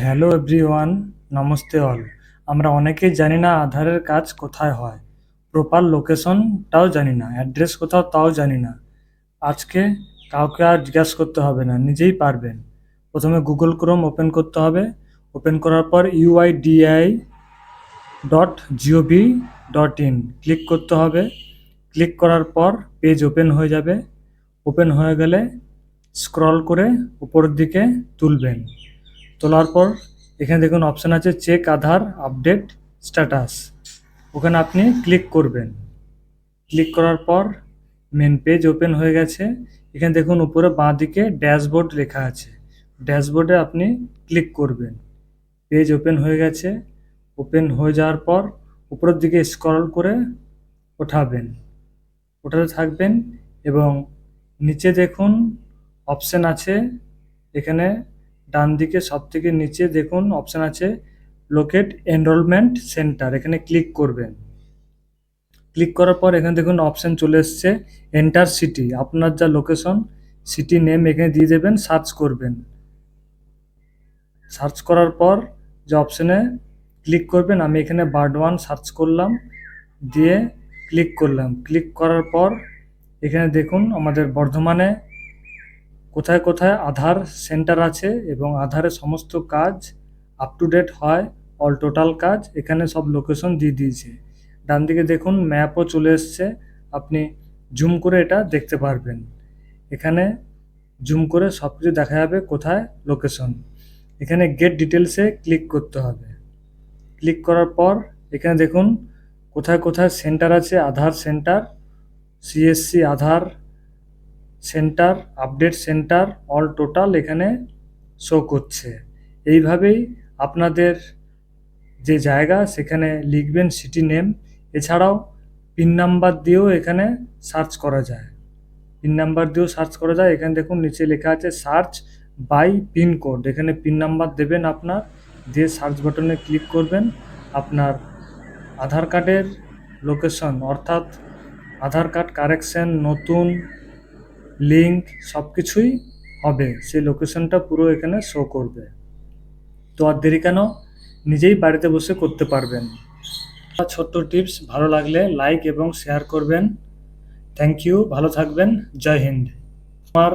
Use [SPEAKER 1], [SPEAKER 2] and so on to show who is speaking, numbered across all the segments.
[SPEAKER 1] Hello everyone, namaste all. আমরা অনেকেই জানি না আধারের কাজ কোথায় হয়। প্রপার লোকেশনটাও জানি না, অ্যাড্রেস কোথাও তাও জানি না। আজকে কাউকে আর জিজ্ঞাসা করতে হবে না, নিজেই পারবেন। প্রথমে গুগল ক্রোম ওপেন করতে হবে। ওপেন করার পর UIDAI dot gov dot in click করতে হবে। ক্লিক করার পর পেজ ওপেন হয়ে যাবে। ওপেন হয়ে গেলে স্ক্রল করে উপরের দিকে তুলবেন। তোলার পর এখানে দেখুন অপশান আছে চেক আধার আপডেট স্ট্যাটাস ওখানে আপনি ক্লিক করবেন। ক্লিক করার পর মেন পেজ ওপেন হয়ে গেছে। এখানে দেখুন উপরে বাঁ দিকে ড্যাশবোর্ড লেখা আছে। ড্যাশবোর্ডে আপনি ক্লিক করবেন। পেজ ওপেন হয়ে গেছে। ওপেন হয়ে যাওয়ার পর উপরের দিকে স্ক্রল করে ওঠাবেন। ওঠাতে থাকবেন এবং নিচে দেখুন অপশান আছে। এখানে ডান দিকে সব থেকে নিচে দেখুন অপশান আছে লোকেট এনরোলমেন্ট সেন্টার এখানে ক্লিক করবেন। ক্লিক করার পর এখানে দেখুন অপশান চলে এসছে এন্টার সিটি আপনার যা লোকেশন সিটি নেম এখানে দিয়ে দেবেন সার্চ করবেন। সার্চ করার পর যে অপশানে ক্লিক করবেন, আমি এখানে বার্ড ওয়ান সার্চ করলাম, দিয়ে ক্লিক করলাম। ক্লিক করার পর এখানে দেখুন, আমাদের বর্ধমানে কোথায় কোথায় আধার সেন্টার আছে এবং আধারের সমস্ত কাজ আপ টু ডেট হয় অল টোটাল কাজ, এখানে সব লোকেশন দিয়ে দিয়েছে। ডান দিকে দেখুন ম্যাপও চলে এসছে, আপনি জুম করে এটা দেখতে পারবেন। এখানে জুম করে সব কিছু দেখা যাবে কোথায় লোকেশন এখানে গেট ডিটেলসে ক্লিক করতে হবে। ক্লিক করার পর, এখানে দেখুন, কোথায় কোথায় সেন্টার আছে, Aadhaar centre CSC Aadhaar centre, update centre, all total এখানে শো করছে। এইভাবেই আপনাদের যে জায়গা, সেখানে লিখবেন সিটি নেম এছাড়াও পিন নাম্বার দিয়েও এখানে সার্চ করা যায়। পিন নাম্বার দিয়েও সার্চ করা যায়। এখানে দেখুন, নিচে লেখা আছে সার্চ বাই পিনকোড এখানে পিন নাম্বার দেবেন আপনার। দিয়ে সার্চ বাটনে ক্লিক করবেন। আপনার আধার কার্ডের লোকেশন অর্থাৎ আধার কার্ড কারেকশন নতুন লিঙ্ক সব কিছুই হবে। সেই লোকেশনটা পুরো এখানে শো করবে। তো আর দেরি কেন? নিজেই বাড়িতে বসে করতে পারবেন। ছোট্ট টিপস ভালো লাগলে লাইক এবং শেয়ার করবেন। থ্যাংক ইউ ভালো থাকবেন। জয় হিন্দ। আমার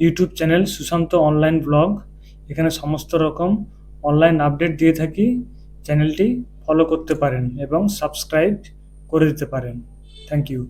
[SPEAKER 1] YouTube channel Sushant online blog এখানে সমস্ত রকম অনলাইন আপডেট দিয়ে থাকি। চ্যানেলটি ফলো করতে পারেন এবং সাবস্ক্রাইব করে দিতে পারেন। Thank you